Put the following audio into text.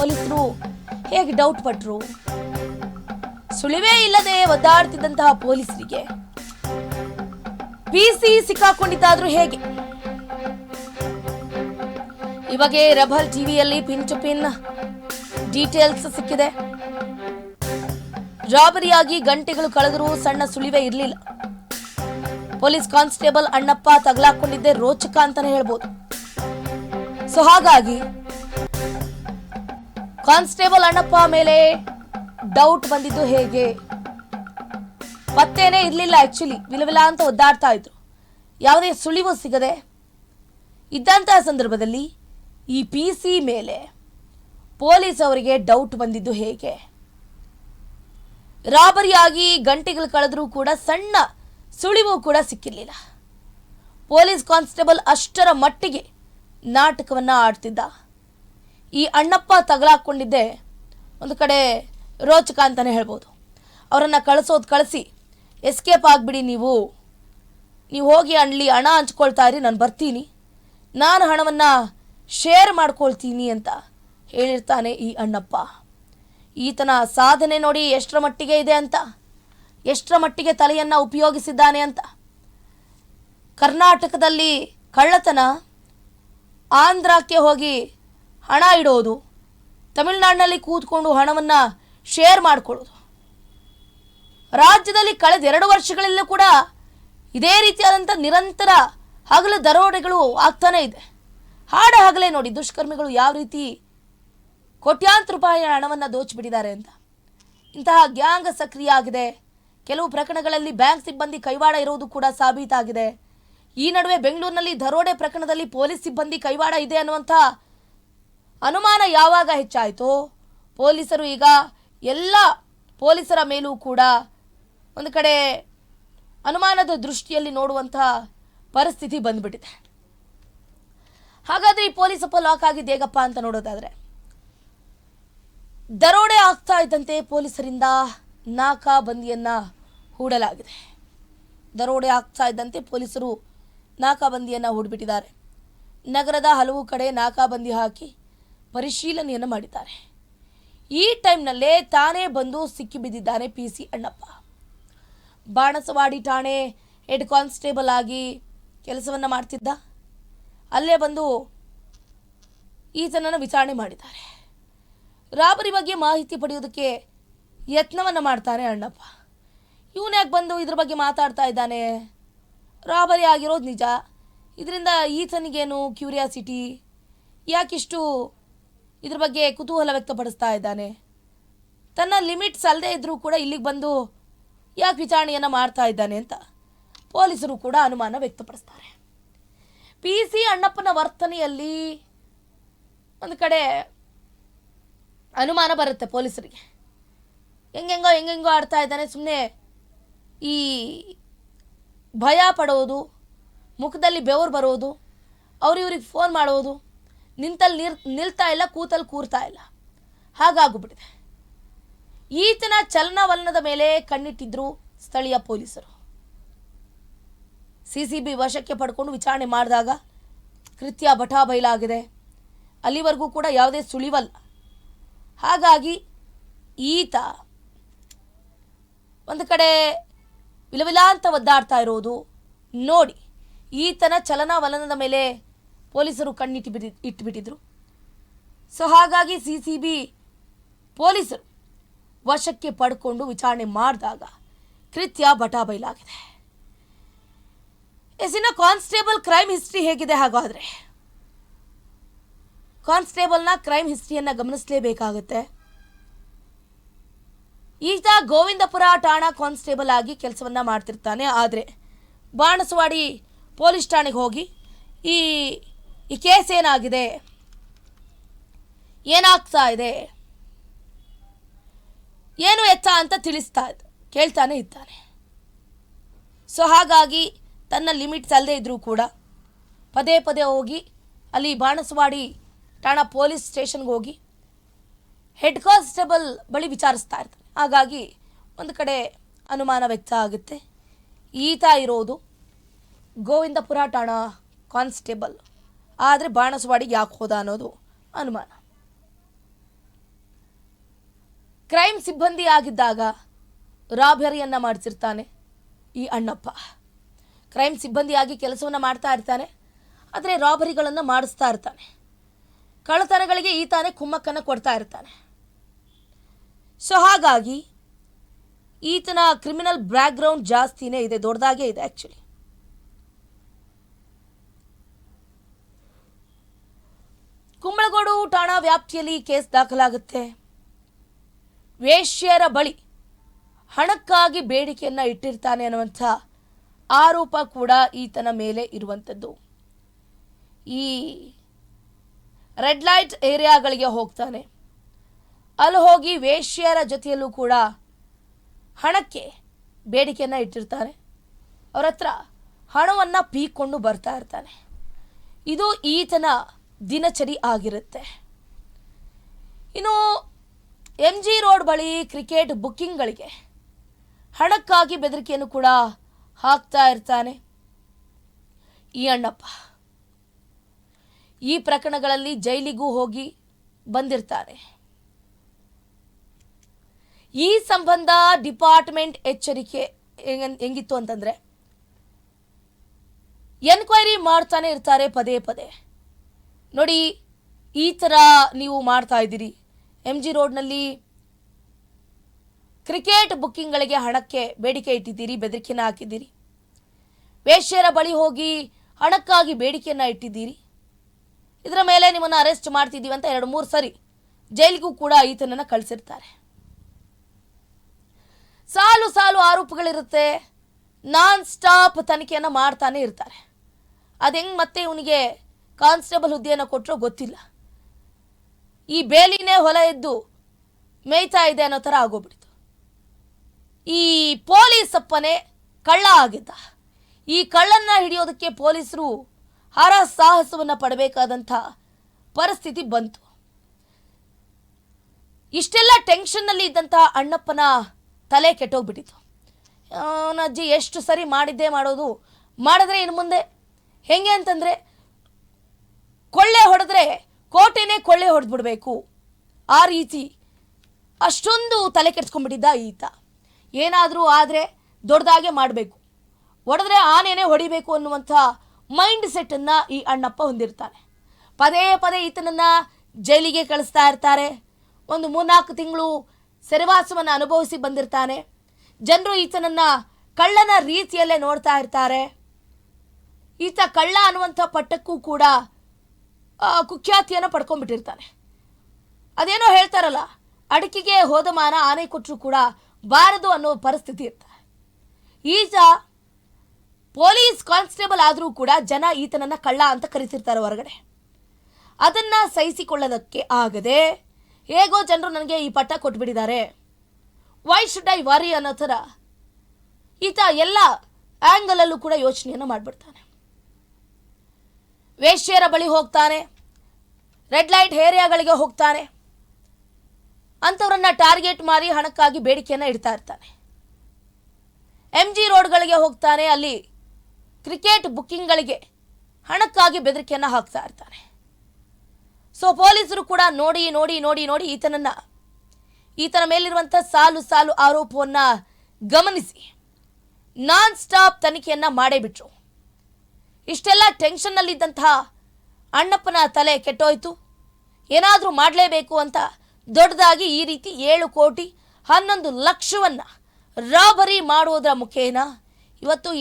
ಪೊಲೀಸರು ಹೇಗೆ ಡೌಟ್ ಪಟ್ರು? ಸುಳಿವೇ ಇಲ್ಲದೆ ಒದ್ದಾಡ್ತಿದ್ದಂತಹ ಪೊಲೀಸರಿಗೆ ಪಿಸಿ ಸಿಕ್ಕಾಕೊಂಡಿದ್ದಾದ್ರೂ ಹೇಗೆ? ಇವಾಗೆ ರಬಲ್ ಟಿವಿಯಲ್ಲಿ ಪಿನ್ ಟು ಪಿನ್ ಡೀಟೇಲ್ಸ್ ಸಿಕ್ಕಿದೆ. ರಾಬರಿಯಾಗಿ ಗಂಟೆಗಳು ಕಳೆದರೂ ಸಣ್ಣ ಸುಳಿವೆ ಇರಲಿಲ್ಲ. ಪೊಲೀಸ್ ಕಾನ್ಸ್ಟೇಬಲ್ ಅಣ್ಣಪ್ಪ ತಗಲಾಕೊಂಡಿದ್ದೆ ರೋಚಕ ಅಂತಾನೆ ಹೇಳ್ಬೋದು. ಸೊ ಹಾಗಾಗಿ ಕಾನ್ಸ್ಟೇಬಲ್ ಅಣ್ಣಪ್ಪ ಮೇಲೆ ಡೌಟ್ ಬಂದಿದ್ದು ಹೇಗೆ? ಪತ್ತೇನೇ ಇರಲಿಲ್ಲ ಆ್ಯಕ್ಚುಲಿ ವಿಲವಿಲ ಅಂತ ಒದ್ದಾಡ್ತಾ ಇದ್ರು. ಯಾವುದೇ ಸುಳಿವು ಸಿಗದೆ ಇದ್ದಂತಹ ಸಂದರ್ಭದಲ್ಲಿ ಈ ಪಿ ಸಿ ಮೇಲೆ ಪೊಲೀಸ್ ಅವರಿಗೆ ಡೌಟ್ ಬಂದಿದ್ದು ಹೇಗೆ? ರಾಬರಿಯಾಗಿ ಗಂಟೆಗಳು ಕಳೆದರೂ ಕೂಡ ಸಣ್ಣ ಸುಳಿವು ಕೂಡ ಸಿಕ್ಕಿರಲಿಲ್ಲ. ಪೊಲೀಸ್ ಕಾನ್ಸ್ಟೇಬಲ್ ಅಷ್ಟರ ಮಟ್ಟಿಗೆ ನಾಟಕವನ್ನು ಆಡ್ತಿದ್ದ. ಈ ಅಣ್ಣಪ್ಪ ತಗಲಾಕೊಂಡಿದ್ದೆ, ಒಂದು ಕಡೆ ರೋಚಕ ಅಂತಲೇ ಹೇಳ್ಬೋದು. ಅವರನ್ನು ಕಳಿಸೋದು ಕಳಿಸಿ ಎಸ್ಕೇಪ್ ಆಗಿಬಿಡಿ ನೀವು. ನೀವು ಹೋಗಿ ಅಣ್ಲಿ ಹಣ ಹಂಚ್ಕೊಳ್ತಾ ಇರಿ, ನಾನು ಬರ್ತೀನಿ. ನಾನು ಹಣವನ್ನು ಶೇರ್ ಮಾಡ್ಕೊಳ್ತೀನಿ ಅಂತ ಹೇಳಿರ್ತಾನೆ ಈ ಅಣ್ಣಪ್ಪ. ಈತನ ಸಾಧನೆ ನೋಡಿ ಎಷ್ಟರ ಮಟ್ಟಿಗೆ ಇದೆ ಅಂತ, ಎಷ್ಟರ ಮಟ್ಟಿಗೆ ತಲೆಯನ್ನು ಉಪಯೋಗಿಸಿದ್ದಾನೆ ಅಂತ. ಕರ್ನಾಟಕದಲ್ಲಿ ಕಳ್ಳತನ ಆಂಧ್ರಕ್ಕೆ ಹೋಗಿ ಹಣ ಇಡೋದು. ತಮಿಳುನಾಡಿನಲ್ಲಿ ಕೂತ್ಕೊಂಡು ಹಣವನ್ನು ಶೇರ್ ಮಾಡಿಕೊಳ್ಳೋದು. ರಾಜ್ಯದಲ್ಲಿ ಕಳೆದ ಎರಡು ವರ್ಷಗಳಲ್ಲೂ ಕೂಡ ಇದೇ ರೀತಿಯಾದಂಥ ನಿರಂತರ ಹಗಲು ದರೋಡೆಗಳು ಆಗ್ತಾನೇ ಇದೆ. ಹಾಡ ಹಗಲೇ ನೋಡಿ ದುಷ್ಕರ್ಮಿಗಳು ಯಾವ ರೀತಿ ಕೋಟ್ಯಾಂತರ ರೂಪಾಯಿ ಹಣವನ್ನು ದೋಚಿಬಿಟ್ಟಿದ್ದಾರೆ ಅಂತ. ಇಂತಹ ಗ್ಯಾಂಗ್ ಸಕ್ರಿಯ ಆಗಿದೆ. ಕೆಲವು ಪ್ರಕರಣಗಳಲ್ಲಿ ಬ್ಯಾಂಕ್ ಸಿಬ್ಬಂದಿ ಕೈವಾಡ ಇರುವುದು ಕೂಡ ಸಾಬೀತಾಗಿದೆ. ಈ ನಡುವೆ ಬೆಂಗಳೂರಿನಲ್ಲಿ ದರೋಡೆ ಪ್ರಕರಣದಲ್ಲಿ ಪೊಲೀಸ್ ಸಿಬ್ಬಂದಿ ಕೈವಾಡ ಇದೆ ಅನ್ನುವಂಥ ಅನುಮಾನ ಯಾವಾಗ ಹೆಚ್ಚಾಯಿತೋ ಪೊಲೀಸರು ಈಗ ಎಲ್ಲ ಪೊಲೀಸರ ಮೇಲೂ ಕೂಡ ಒಂದು ಕಡೆ ಅನುಮಾನದ ದೃಷ್ಟಿಯಲ್ಲಿ ನೋಡುವಂತಹ ಪರಿಸ್ಥಿತಿ ಬಂದ್ಬಿಟ್ಟಿದೆ. ಹಾಗಾದ್ರೆ ಈ ಪೊಲೀಸ್ ಅಪ್ಪ ಲಾಕ್ ಆಗಿದ್ದು ಹೇಗಪ್ಪ ಅಂತ ನೋಡೋದಾದ್ರೆ, ದರೋಡೆ ಆಗ್ತಾ ಇದ್ದಂತೆ ಪೊಲೀಸರಿಂದ ನಾಕಾಬಂದಿಯನ್ನ ಹೂಡಲಾಗಿದೆ. ದರೋಡೆ ಆಗ್ತಾ ಇದ್ದಂತೆ ಪೊಲೀಸರು ನಾಕಾಬಂದಿಯನ್ನ ಹೂಡಿಬಿಟ್ಟಿದ್ದಾರೆ. ನಗರದ ಹಲವು ಕಡೆ ನಾಕಾಬಂದಿ ಹಾಕಿ ಪರಿಶೀಲನೆಯನ್ನು ಮಾಡಿದ್ದಾರೆ. ಈ ಟೈಮ್ನಲ್ಲೇ ತಾನೇ ಬಂದು ಸಿಕ್ಕಿಬಿದ್ದಿದ್ದಾನೆ ಪಿ ಸಿ ಅಣ್ಣಪ್ಪ. ಬಾಣಸವಾಡಿ ಠಾಣೆ ಹೆಡ್ ಕಾನ್ಸ್ಟೇಬಲ್ ಆಗಿ ಕೆಲಸವನ್ನು ಮಾಡ್ತಿದ್ದ. ಅಲ್ಲೇ ಬಂದು ಈತನನ್ನು ವಿಚಾರಣೆ ಮಾಡಿದ್ದಾರೆ. ರಾಬರಿ ಬಗ್ಗೆ ಮಾಹಿತಿ ಪಡೆಯೋದಕ್ಕೆ ಯತ್ನವನ್ನು ಮಾಡ್ತಾನೆ ಅಣ್ಣಪ್ಪ. ಇವನು ಯಾಕೆ ಬಂದು ಇದ್ರ ಬಗ್ಗೆ ಮಾತಾಡ್ತಾ ಇದ್ದಾನೆ? ರಾಬರಿ ಆಗಿರೋದು ನಿಜ. ಇದರಿಂದ ಈತನಿಗೇನು ಕ್ಯೂರಿಯಾಸಿಟಿ? ಯಾಕಿಷ್ಟು ಇದ್ರ ಬಗ್ಗೆ ಕುತೂಹಲ ವ್ಯಕ್ತಪಡಿಸ್ತಾ ಇದ್ದಾನೆ. ತನ್ನ ಲಿಮಿಟ್ಸ್ ಅಲ್ಲದೆ ಇದ್ದರೂ ಕೂಡ ಇಲ್ಲಿಗೆ ಬಂದು ಯಾಕೆ ವಿಚಾರಣೆಯನ್ನು ಮಾಡ್ತಾ ಇದ್ದಾನೆ ಅಂತ ಪೊಲೀಸರು ಕೂಡ ಅನುಮಾನ ವ್ಯಕ್ತಪಡಿಸ್ತಾರೆ. ಪಿ ಸಿ ಅಣ್ಣಪ್ಪನ ವರ್ತನೆಯಲ್ಲಿ ಒಂದು ಕಡೆ ಅನುಮಾನ ಬರುತ್ತೆ ಪೊಲೀಸರಿಗೆ. ಹೆಂಗೆಂಗೋ ಹೆಂಗೆಂಗೋ ಆಡ್ತಾ ಇದ್ದಾನೆ ಸುಮ್ಮನೆ ಈ ಭಯ ಪಡೋದು, ಮುಖದಲ್ಲಿ ಬೆವರು ಬರೋದು ಅವ್ರಿವ್ರಿಗೆ ಫೋನ್ ಮಾಡೋದು ನಿಂತಲ್ಲಿ ನಿರ್ ನಿಲ್ತಾ ಇಲ್ಲ ಕೂತಲ್ಲಿ ಕೂರ್ತಾ ಇಲ್ಲ. ಹಾಗಾಗ್ಬಿಟ್ಟಿದೆ. ಈತನ ಚಲನವಲನದ ಮೇಲೆ ಕಣ್ಣಿಟ್ಟಿದ್ರು ಸ್ಥಳೀಯ ಪೊಲೀಸರು. ಸಿ ಸಿ ಬಿ ವಶಕ್ಕೆ ಪಡ್ಕೊಂಡು ವಿಚಾರಣೆ ಮಾಡಿದಾಗ ಕೃತ್ಯ ಬಟಾಬೈಲಾಗಿದೆ ಅಲ್ಲಿವರೆಗೂ ಕೂಡ ಯಾವುದೇ ಸುಳಿವಲ್ಲ. ಹಾಗಾಗಿ ಈತ ಒಂದು ಕಡೆ ವಿಲವಿಲ ಅಂತ ಒದ್ದಾಡ್ತಾ ಇರೋದು ನೋಡಿ, ಈತನ ಚಲನವಲನದ ಮೇಲೆ ಪೊಲೀಸರು ಕಣ್ಣಿಟ್ಟು ಬಿಟ್ಟಿ ಇಟ್ಟುಬಿಟ್ಟಿದ್ರು ಸೊ ಹಾಗಾಗಿ ಸಿ ಸಿ ಬಿ ಪೊಲೀಸರು ವಶಕ್ಕೆ ಪಡ್ಕೊಂಡು ವಿಚಾರಣೆ ಮಾಡಿದಾಗ ಕೃತ್ಯ ಬಟಾಬೈಲಾಗಿದೆ ಎಸಿನ ಕಾನ್ಸ್ಟೇಬಲ್ ಕ್ರೈಮ್ ಹಿಸ್ಟ್ರಿ ಹೇಗಿದೆ ಹಾಗಾದರೆ? ಕಾನ್ಸ್ಟೇಬಲ್ನ ಕ್ರೈಮ್ ಹಿಸ್ಟ್ರಿಯನ್ನು ಗಮನಿಸಲೇಬೇಕಾಗುತ್ತೆ. ಈತ ಗೋವಿಂದಪುರ ಠಾಣಾ ಕಾನ್ಸ್ಟೇಬಲ್ ಆಗಿ ಕೆಲಸವನ್ನು ಮಾಡ್ತಿರ್ತಾನೆ, ಆದರೆ ಬಾಣಸವಾಡಿ ಪೊಲೀಸ್ ಠಾಣೆಗೆ ಹೋಗಿ ಈ ಈ ಕೇಸ್ ಏನಾಗಿದೆ? ಏನಾಗ್ತಾ ಇದೆ? ಏನು ಎತ್ತ ಅಂತ ತಿಳಿಸ್ತಾ ಕೇಳ್ತಾನೆ ಇದ್ದಾನೆ. ಸೊ ಹಾಗಾಗಿ ತನ್ನ ಲಿಮಿಟ್ಸ್ ಅಲ್ಲದೆ ಇದ್ದರೂ ಕೂಡ ಪದೇ ಪದೇ ಹೋಗಿ ಅಲ್ಲಿ ಬಾಣಸವಾಡಿ ಠಾಣಾ ಪೊಲೀಸ್ ಸ್ಟೇಷನ್ಗೆ ಹೋಗಿ ಹೆಡ್ ಕಾನ್ಸ್ಟೇಬಲ್ ಬಳಿ ವಿಚಾರಿಸ್ತಾ ಇರ್ತಾನೆ. ಹಾಗಾಗಿ ಒಂದು ಕಡೆ ಅನುಮಾನ ವ್ಯಕ್ತ ಆಗುತ್ತೆ. ಈತ ಇರೋದು ಗೋವಿಂದಪುರ ಠಾಣಾ ಕಾನ್ಸ್ಟೇಬಲ್. ಆದರೆ ಬಾಣಸವಾಡಿಗೆ ಯಾಕೆ ಹೋದ ಅನ್ನೋದು ಅನುಮಾನ. ಕ್ರೈಮ್ ಸಿಬ್ಬಂದಿ ಆಗಿದ್ದಾಗ ರಾಬರಿಯನ್ನು ಮಾಡಿಸಿರ್ತಾನೆ ಈ ಅಣ್ಣಪ್ಪ. ಕ್ರೈಮ್ ಸಿಬ್ಬಂದಿಯಾಗಿ ಕೆಲಸವನ್ನು ಮಾಡ್ತಾ ಇರ್ತಾನೆ, ಆದರೆ ರಾಬರಿಗಳನ್ನು ಮಾಡಿಸ್ತಾ ಇರ್ತಾನೆ. ಕಳ್ಳತನಗಳಿಗೆ ಈತಾನೆ ಕುಮ್ಮಕ್ಕನ್ನು ಕೊಡ್ತಾ ಇರ್ತಾನೆ. ಸೊ ಹಾಗಾಗಿ ಈತನ ಕ್ರಿಮಿನಲ್ ಬ್ಯಾಕ್ಗ್ರೌಂಡ್ ಜಾಸ್ತಿನೇ ಇದೆ, ದೊಡ್ಡದಾಗೇ ಇದೆ ಆ್ಯಕ್ಚುಲಿ ಠಾಣಾ ವ್ಯಾಪ್ತಿಯಲ್ಲಿ ಕೇಸ್ ದಾಖಲಾಗುತ್ತೆ. ವೇಶ್ಯರ ಬಳಿ ಹಣಕ್ಕಾಗಿ ಬೇಡಿಕೆಯನ್ನು ಇಟ್ಟಿರ್ತಾನೆ ಅನ್ನುವಂಥ ಆರೋಪ ಕೂಡ ಈತನ ಮೇಲೆ ಇರುವಂಥದ್ದು. ಈ ರೆಡ್ ಲೈಟ್ ಏರಿಯಾಗಳಿಗೆ ಹೋಗ್ತಾನೆ. ಅಲ್ಲಿ ಹೋಗಿ ವೇಶ್ಯರ ಜೊತೆಯಲ್ಲೂ ಕೂಡ ಹಣಕ್ಕೆ ಬೇಡಿಕೆಯನ್ನು ಇಟ್ಟಿರ್ತಾನೆ. ಅವರ ಹತ್ರ ಹಣವನ್ನು ಪೀಕೊಂಡು ಬರ್ತಾ ಇರ್ತಾನೆ. ಇದು ಈತನ ದಿನಚರಿ ಆಗಿರುತ್ತೆ. ಇನ್ನು ಎಂ ಜಿ ರೋಡ್ ಬಳಿ ಕ್ರಿಕೆಟ್ ಬುಕ್ಕಿಂಗ್ಗಳಿಗೆ ಹಣಕ್ಕಾಗಿ ಬೆದರಿಕೆಯನ್ನು ಕೂಡ ಹಾಕ್ತಾ ಇರ್ತಾನೆ ಈ ಅಣ್ಣಪ್ಪ. ಈ ಪ್ರಕರಣಗಳಲ್ಲಿ ಜೈಲಿಗೂ ಹೋಗಿ ಬಂದಿರ್ತಾನೆ ಈ ಸಂಬಂಧ ಡಿಪಾರ್ಟ್ಮೆಂಟ್ ಎಚ್ಚರಿಕೆ ಹೆಂಗ್- ಹೆಂಗಿತ್ತು ಅಂತಂದರೆ, ಎನ್ಕ್ವೈರಿ ಮಾಡ್ತಾನೆ ಇರ್ತಾರೆ ಪದೇ ಪದೇ. ನೋಡಿ, ಈ ಥರ ನೀವು ಮಾಡ್ತಾ ಇದ್ದೀರಿ. ಎಂ ಜಿ ರೋಡ್ನಲ್ಲಿ ಕ್ರಿಕೆಟ್ ಬುಕ್ಕಿಂಗ್ಗಳಿಗೆ ಹಣಕ್ಕೆ ಬೇಡಿಕೆ ಇಟ್ಟಿದ್ದೀರಿ ಬೆದರಿಕೆನ ಹಾಕಿದ್ದೀರಿ. ವೇಶ್ಯರ ಬಳಿ ಹೋಗಿ ಹಣಕ್ಕಾಗಿ ಬೇಡಿಕೆಯನ್ನು ಇಟ್ಟಿದ್ದೀರಿ. ಇದರ ಮೇಲೆ ನಿಮ್ಮನ್ನು ಅರೆಸ್ಟ್ ಮಾಡ್ತಿದ್ದೀವಿ ಅಂತ ಎರಡು ಮೂರು ಸರಿ ಜೈಲಿಗೂ ಕೂಡ ಈತನನ್ನು ಕಳಿಸಿರ್ತಾರೆ. ಸಾಲು ಸಾಲು ಆರೋಪಗಳಿರುತ್ತೆ. ನಾನ್ ಸ್ಟಾಪ್ ತನಿಖೆಯನ್ನು ಮಾಡ್ತಾನೆ ಇರ್ತಾರೆ. ಅದು ಹೆಂಗೆ ಮತ್ತೆ ಇವನಿಗೆ ಕಾನ್ಸ್ಟೇಬಲ್ ಹುದ್ದೆಯನ್ನು ಕೊಟ್ಟರೋ ಗೊತ್ತಿಲ್ಲ. ಈ ಬೇಲಿನೇ ಹೊಲ ಎದ್ದು ಮೇಯ್ತಾ ಇದೆ ಅನ್ನೋ ಥರ ಆಗೋಗ್ಬಿಡ್ತು. ಈ ಪೊಲೀಸ್ ಅಪ್ಪನೇ ಕಳ್ಳ ಆಗಿದ್ದ. ಈ ಕಳ್ಳನ್ನ ಹಿಡಿಯೋದಕ್ಕೆ ಪೊಲೀಸರು ಹರ ಸಾಹಸವನ್ನು ಪಡಬೇಕಾದಂಥ ಪರಿಸ್ಥಿತಿ ಬಂತು. ಇಷ್ಟೆಲ್ಲ ಟೆನ್ಷನ್ನಲ್ಲಿ ಇದ್ದಂತಹ ಅಣ್ಣಪ್ಪನ ತಲೆ ಕೆಟ್ಟೋಗ್ಬಿಟ್ಟಿತ್ತು. ಅವನ ಅಜ್ಜಿ ಎಷ್ಟು ಸರಿ ಮಾಡಿದ್ದೇ ಮಾಡೋದು, ಮಾಡಿದ್ರೆ ಇನ್ನು ಮುಂದೆ ಹೆಂಗೆ ಅಂತಂದರೆ ಕೊಳ್ಳೆ ಹೊಡೆದ್ರೆ ಕೋಟೆನೇ ಕೊಳ್ಳೆ ಹೊಡೆದ್ಬಿಡ್ಬೇಕು. ಆ ರೀತಿ ಅಷ್ಟೊಂದು ತಲೆ ಕೆಡ್ಸ್ಕೊಂಡ್ಬಿಟ್ಟಿದ್ದ ಈತ. ಏನಾದರೂ ಆದರೆ ದೊಡ್ಡದಾಗೆ ಮಾಡಬೇಕು. ಹೊಡೆದ್ರೆ ಆನೆನೇ ಹೊಡಿಬೇಕು ಅನ್ನುವಂಥ ಮೈಂಡ್ ಸೆಟ್ಟನ್ನು ಈ ಅಣ್ಣಪ್ಪ ಹೊಂದಿರ್ತಾನೆ. ಪದೇ ಪದೇ ಈತನನ್ನು ಜೈಲಿಗೆ ಕಳಿಸ್ತಾ ಇರ್ತಾರೆ. ಒಂದು ಮೂರ್ನಾಲ್ಕು ತಿಂಗಳು ಸೆರೆವಾಸವನ್ನು ಅನುಭವಿಸಿ ಬಂದಿರ್ತಾನೆ. ಜನರು ಈತನನ್ನು ಕಳ್ಳನ ರೀತಿಯಲ್ಲೇ ನೋಡ್ತಾ ಇರ್ತಾರೆ. ಈತ ಕಳ್ಳ ಅನ್ನುವಂಥ ಪಟ್ಟಕ್ಕೂ ಕೂಡ ಕುಖ್ಯಾತಿಯನ್ನು ಪಡ್ಕೊಂಡ್ಬಿಟ್ಟಿರ್ತಾನೆ. ಅದೇನೋ ಹೇಳ್ತಾರಲ್ಲ, ಅಡಿಕೆಗೆ ಹೋದ ಮಾನ ಆನೆ ಕೊಟ್ಟರು ಕೂಡ ಬಾರದು ಅನ್ನೋ ಪರಿಸ್ಥಿತಿ ಇರ್ತಾರೆ ಈಜ ಪೊಲೀಸ್ ಕಾನ್ಸ್ಟೇಬಲ್ ಆದರೂ ಕೂಡ ಜನ ಈತನನ್ನು ಕಳ್ಳ ಅಂತ ಕರಿತಿರ್ತಾರೆ ಹೊರಗಡೆ. ಅದನ್ನು ಸಹಿಸಿಕೊಳ್ಳೋದಕ್ಕೆ ಆಗದೆ ಹೇಗೋ ಜನರು ನನಗೆ ಈ ಪಟ್ಟ ಕೊಟ್ಬಿಟ್ಟಿದ್ದಾರೆ ವೈ ಶುಡ್ ಐ ವರಿ ಅನ್ನೋ ಥರ ಈತ ಎಲ್ಲ ಆ್ಯಂಗಲಲ್ಲೂ ಕೂಡ ಯೋಚನೆಯನ್ನು ಮಾಡಿಬಿಡ್ತಾನೆ. ವೇಶ್ಯರ ಬಳಿ ಹೋಗ್ತಾರೆ ರೆಡ್ ಲೈಟ್ ಏರಿಯಾಗಳಿಗೆ ಹೋಗ್ತಾರೆ ಅಂಥವ್ರನ್ನ ಟಾರ್ಗೆಟ್ ಮಾಡಿ ಹಣಕ್ಕಾಗಿ ಬೇಡಿಕೆಯನ್ನು ಇಡ್ತಾ ಇರ್ತಾನೆ. ಎಂ ಜಿ ರೋಡ್ಗಳಿಗೆ ಹೋಗ್ತಾನೆ. ಅಲ್ಲಿ ಕ್ರಿಕೆಟ್ ಬುಕ್ಕಿಂಗ್ಗಳಿಗೆ ಹಣಕ್ಕಾಗಿ ಬೆದರಿಕೆಯನ್ನು ಹಾಕ್ತಾ ಇರ್ತಾನೆ. ಸೊ ಪೊಲೀಸರು ಕೂಡ ನೋಡಿ ನೋಡಿ ನೋಡಿ ನೋಡಿ ಈತನನ್ನು, ಈತನ ಮೇಲಿರುವಂಥ ಸಾಲು ಸಾಲು ಆರೋಪವನ್ನು ಗಮನಿಸಿ ನಾನ್ ಸ್ಟಾಪ್ ತನಿಖೆಯನ್ನು ಮಾಡೇ ಬಿಟ್ರು. ಇಷ್ಟೆಲ್ಲ ಟೆನ್ಷನ್ನಲ್ಲಿದ್ದಂತಹ ಅಣ್ಣಪ್ಪನ ತಲೆ ಕೆಟ್ಟೋಯ್ತು. ಏನಾದರೂ ಮಾಡಲೇಬೇಕು ಅಂತ ದೊಡ್ಡದಾಗಿ ಈ ರೀತಿ ಏಳು ಕೋಟಿ ಹನ್ನೊಂದು ಲಕ್ಷವನ್ನ ರಾಬರಿ ಮಾಡುವುದರ ಮುಖೇನ ಇವತ್ತು